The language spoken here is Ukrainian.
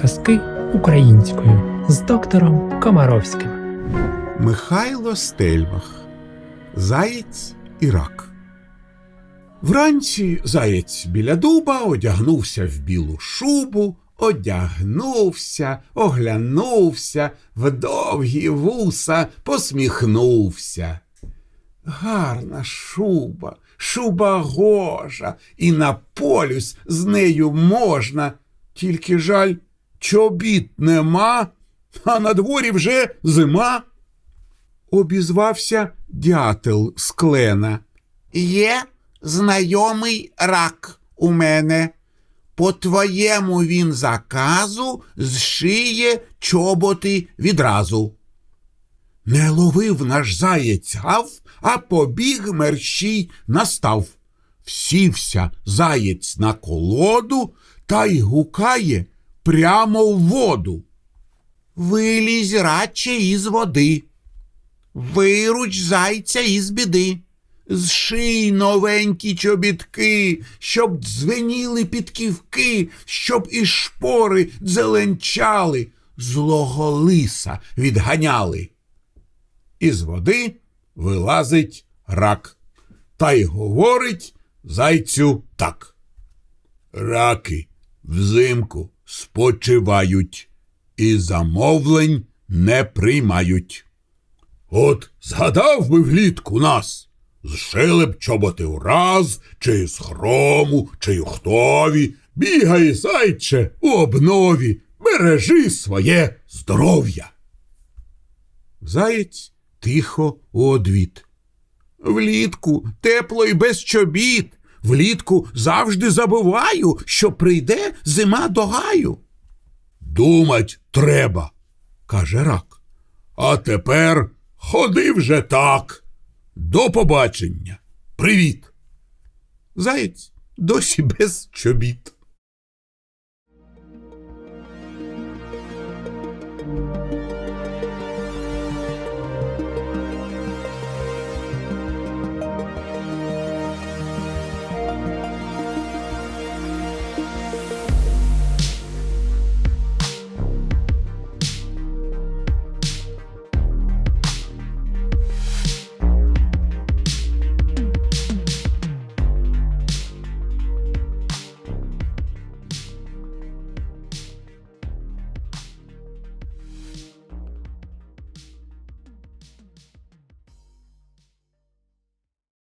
Казки українською з доктором Комаровським. Михайло Стельмах Заєць і рак. Вранці заєць біля дуба одягнувся в білу шубу, одягнувся, оглянувся, в довгі вуса посміхнувся. Гарна шуба, шуба гожа, і на полюс з нею можна. Тільки жаль, чобіт нема, а на дворі вже зима. Обізвався дятел з клена. Є знайомий рак у мене. По твоєму він заказу зшиє чоботи відразу. Не ловив наш заєць гав, а побіг мерщій настав. Всівся заєць на колоду та й гукає прямо в воду. Вилізь радше із води. Вируч зайця із біди. Зший новенькі чобітки, щоб дзвеніли підківки, щоб і шпори дзеленчали, злого лиса відганяли. Із води вилазить рак, та й говорить зайцю так. Раки взимку спочивають і замовлень не приймають. От згадав би влітку нас, зшили б чоботи враз, чи з хрому, чи юхтові, бігай, зайче, у обнові, бережи своє здоров'я. Заєць тихо у одвіт. Влітку тепло і без чобіт. Влітку завжди забуваю, що прийде зима до гаю. Думать треба, каже рак. А тепер ходи вже так. До побачення. Привіт. Заєць досі без чобіт.